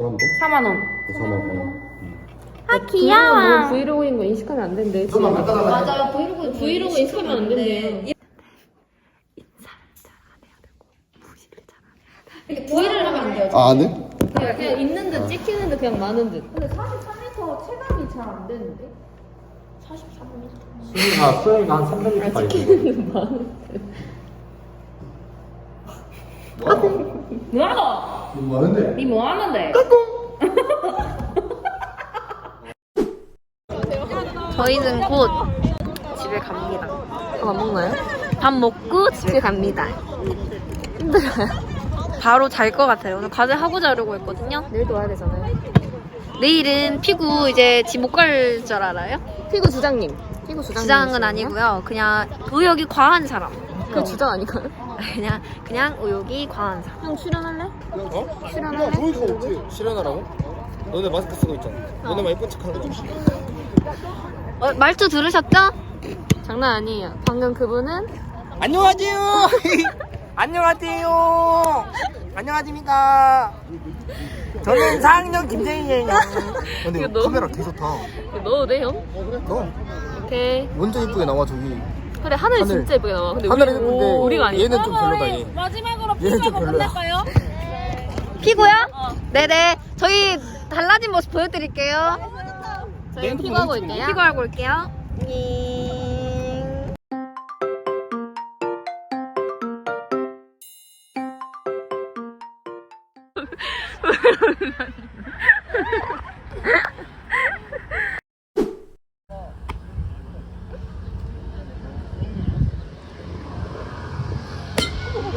4만 원. 4만 원. 아 귀여워. 브이로그인 거 인식하면 안 된대. 잠깐만. 맞아요. 브이로그 브이로그 인식하면 안 된대. 이렇게 V를 하면 안 돼요. 아, 안 해? 그냥, 그냥 있는 듯 찍히는 듯 그냥 많은 듯. 근데 43m 체감이 잘 안 되는데? 43m. 수위가 수위가 한 300m까지 뭐하노? 뭐 하는데? 니 뭐 하는데? 저희는 곧 집에 갑니다. 밥 안 먹나요? 밥 먹고 집에 갑니다. 힘들어요. 바로 잘 것 같아요. 오늘 과제 하고 자려고 했거든요. 내일도 와야 되잖아요. 내일은 피구 이제 집 못 갈 줄 알아요? 피구 주장님. 피구 주장님. 주장은 아니고요. 그냥 의욕이 과한 사람. 그 주장 아닌가요? 그냥 그냥 의욕이 과한 사람. 형 출연할래? 어? 출연할래? 보이가 없지. 실현하라고? 너네 마스크 쓰고 있잖아. 너네만 예쁜 척 하는 거지. 어, 말투 들으셨죠? 장난 아니에요. 방금 그분은 안녕하세요 안녕하세요 안녕하십니까 저는 4학년 김재인이에요 근데 이거 너무- 카메라 개 좋다. 넣어도 돼, 형? 너 오케이. 완전 이쁘게 나와 저기. 그래, 하늘, 하늘. 진짜 예쁘게 나와. 근데 하늘은 우리, 예쁜데 우리가 아니야. 얘는 좀 별로다 얘. 마지막으로 얘는 좀 별로야. 피고요? 네네. 저희 달라진 모습 보여드릴게요. 저희 피고하고 올게요. 피고하고 올게요. 잉.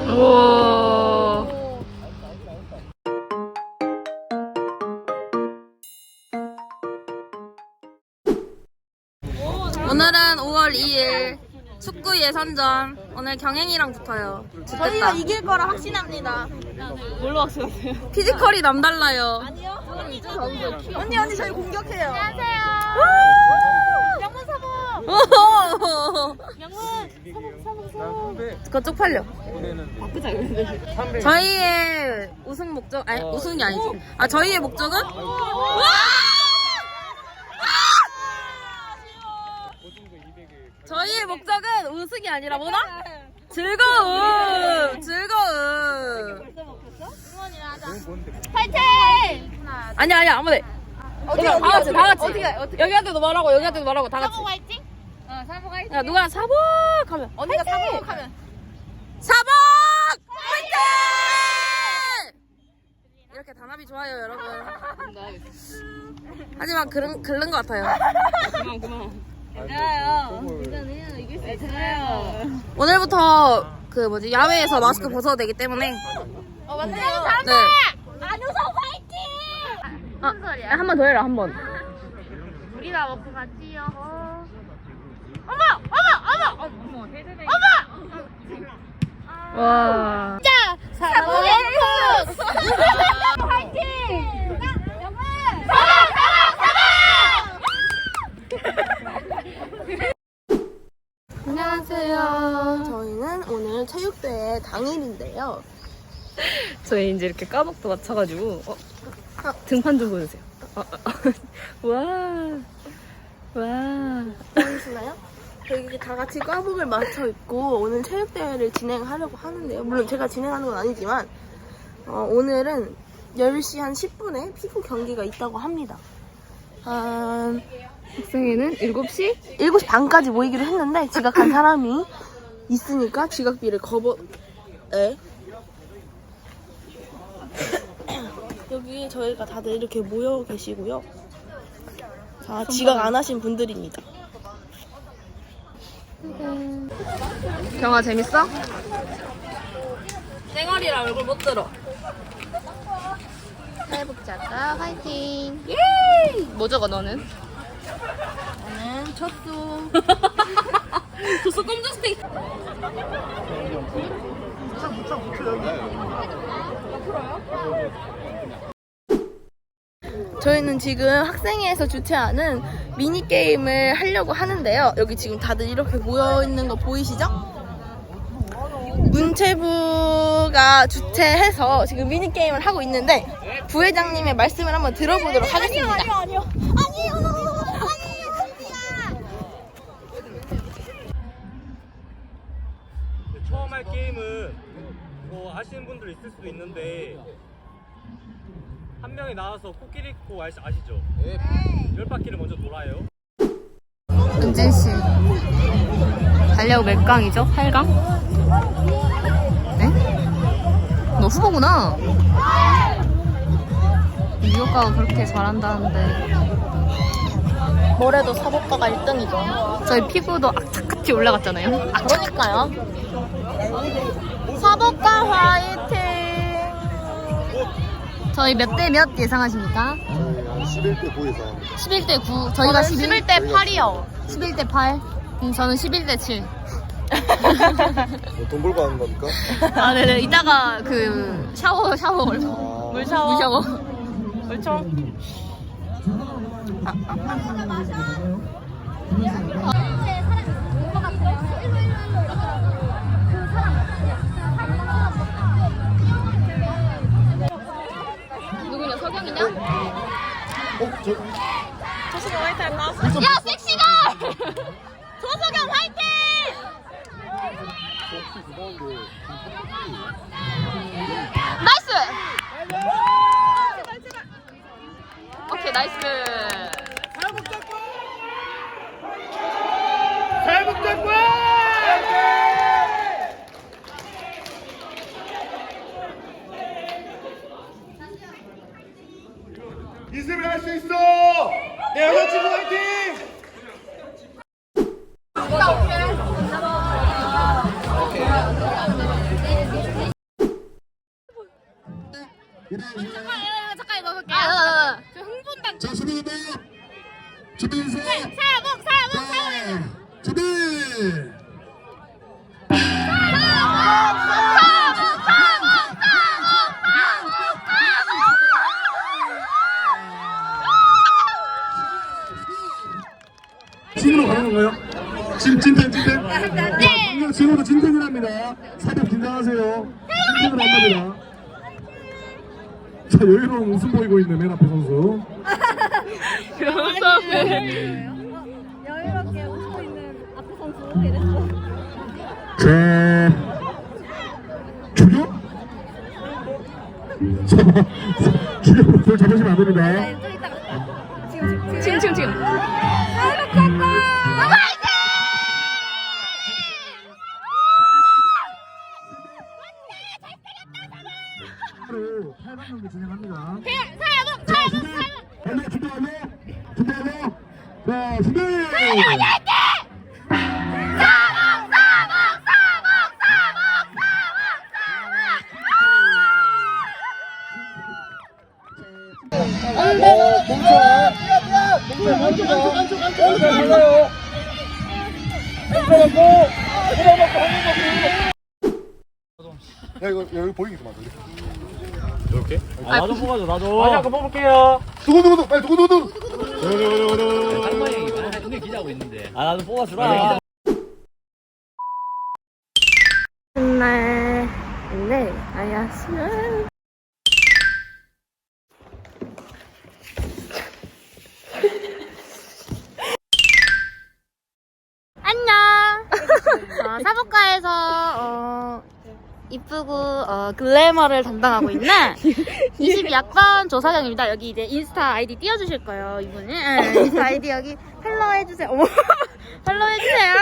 우와. 오늘은 5월 2일 축구 예선전. 오늘 경행이랑 붙어요. 저희가 이길 거라 확신합니다. 뭘로 확신하세요? 피지컬이 남달라요. 아니요. 언니 언니 저희 공격해요. 안녕하세요. 영문 사 범. 그거 쪽팔려. 저희의 우승 목적 아니 우승이 아니지. 아 저희의 목적은 와! 저희의 목적은 우승이 아니라 뭐다? 즐거움, 즐거움. 파이팅! 아니 아니 아무데. 어떻게 다 같이 다 같이. 어떻게 여기한테도 말하고 여기한테도 말하고 다 같이. 화이팅? 야 누가 사복 하면 언니가 사복 하면 사복 화이팅! 이렇게 단합이 좋아요 여러분. 하지만 그런 그런 것 같아요. 오늘부터 그 뭐지 야외에서 마스크 벗어도 되기 때문에. 어 맞네요. 네. 안우성 화이팅! 아, 한 번 더 해라 한 번. 우리 다 먹고 갔지요. 어머 어머 어머 어머 어머. 와. 진짜 사랑해. 화이팅! 사랑 사랑 안녕하세요. 저희는 오늘 체육대회 당일인데요. 저희 이제 이렇게 까먹도 맞춰가지고 어, 등판 좀 보여주세요. 어, 어, 어. 와, 와. 보이시나요? 저희 다 같이 과복을 맞춰 입고 오늘 체육대회를 진행하려고 하는데요. 물론 제가 진행하는 건 아니지만 어, 오늘은 10시 한 10분에 피구 경기가 있다고 합니다. 한 학생회는 7시? 7시 반까지 모이기로 했는데 지각한 사람이 있으니까 지각비를 거부... 에? 여기 저희가 다들 이렇게 모여 계시고요. 자, 지각 안 하신 분들입니다. 경아 재밌어? 쌩얼이라 얼굴 못 들어. 해복자가 화이팅! 예! 뭐 적어 너는? 저희는 지금 학생회에서 주최하는 미니게임을 하려고 하는데요. 여기 지금 다들 이렇게 모여있는 거 보이시죠? 문체부가 주최해서 지금 미니게임을 하고 있는데 부회장님의 말씀을 한번 들어보도록 하겠습니다. 아니요, 아니요, 처음 할 게임은 뭐 아시는 분들 있을 수도 있는데 한 명이 나와서 코끼리 코 아시, 아시죠? 네. 열 바퀴를 먼저 돌아요. 은진 씨. 달려고 몇 강이죠? 8강? 네? 너 후보구나. 유효가가 그렇게 잘한다는데. 뭐래도 사법가가 1등이죠. 저희 피부도 악착같이 올라갔잖아요. 그러니까요. 사법가 화이팅! 저희 몇 대 몇 예상하십니까? 11대 9 예상 11대 9. 저희가 11대 8이요. 11대 8. 음, 저는 11대 7. 돈 벌고 하는 겁니까? 아, 네네. 이따가 그 샤워, 샤워 얼마? 물 샤워. 물 샤워. 물총. 누 어? 저 야, 섹시걸! 조석영 화이팅! 나이스! 오케이, 나이스. 준비해주세요. 사야복, 사야복, 자, 준비. 진으로 가는 건가요? 진, 진텐, 진텐? 네. 지금부터 진텐이랍니다. 사법 긴장하세요. 진텐으로 한답니다. 자, 여유로운 웃음 보이고 있는 맨 앞에 선수. 자, 죽여? 자, 죽여, 볼 잡으시면 안 됩니다. 지금, 지금, 지금. 바로 8강 경기 진행합니다. 사야복, 사야복, 사야복. 완료, 준비 완료. 준비 완료. 자, 준비. 야 이거 여기 보이게 좀 하자 이렇게? 아, 나도 뽑아줘, 나도. 맞아, 그 뽑을게요. 누구 누구 누구 빨리 누구 누구 누구 아, 나도 뽑아주라. 아야스. 안녕. 어, 사복가에서 어, 이쁘고 어, 글래머를 담당하고 있는 22학번 조사경입니다. 여기 이제 인스타 아이디 띄워주실 거예요, 이분이. 네, 인스타 아이디 여기 팔로우 해주세요. 어머, 팔로우 해주세요.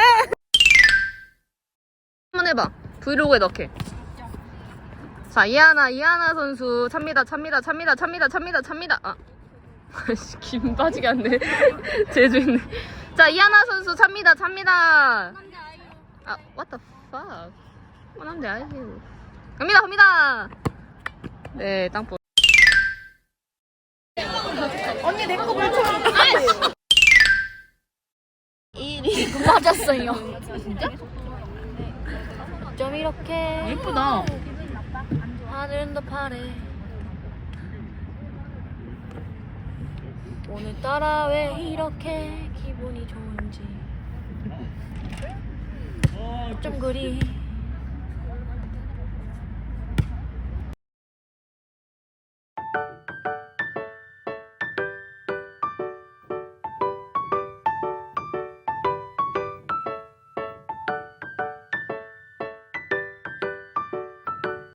한번 해봐. 브이로그에 넣게. 자, 이하나, 이하나 선수 찹니다, 찹니다, 찹니다, 찹니다, 찹니다, 찹니다. 아. 아이씨, 김 빠지게 안 돼. 제주 있네. 자, 이하나 선수 찹니다, 찹니다. 아, what the fuck. 원한데 아이유. 갑니다, 갑니다. 네, 땅볼. 언니 내거 물총. 일이 맞았어요. 진짜? 좀 이렇게 예쁘다. 하늘은 더 파래. 오늘따라 왜 이렇게 기분이 좋은지 좀 그리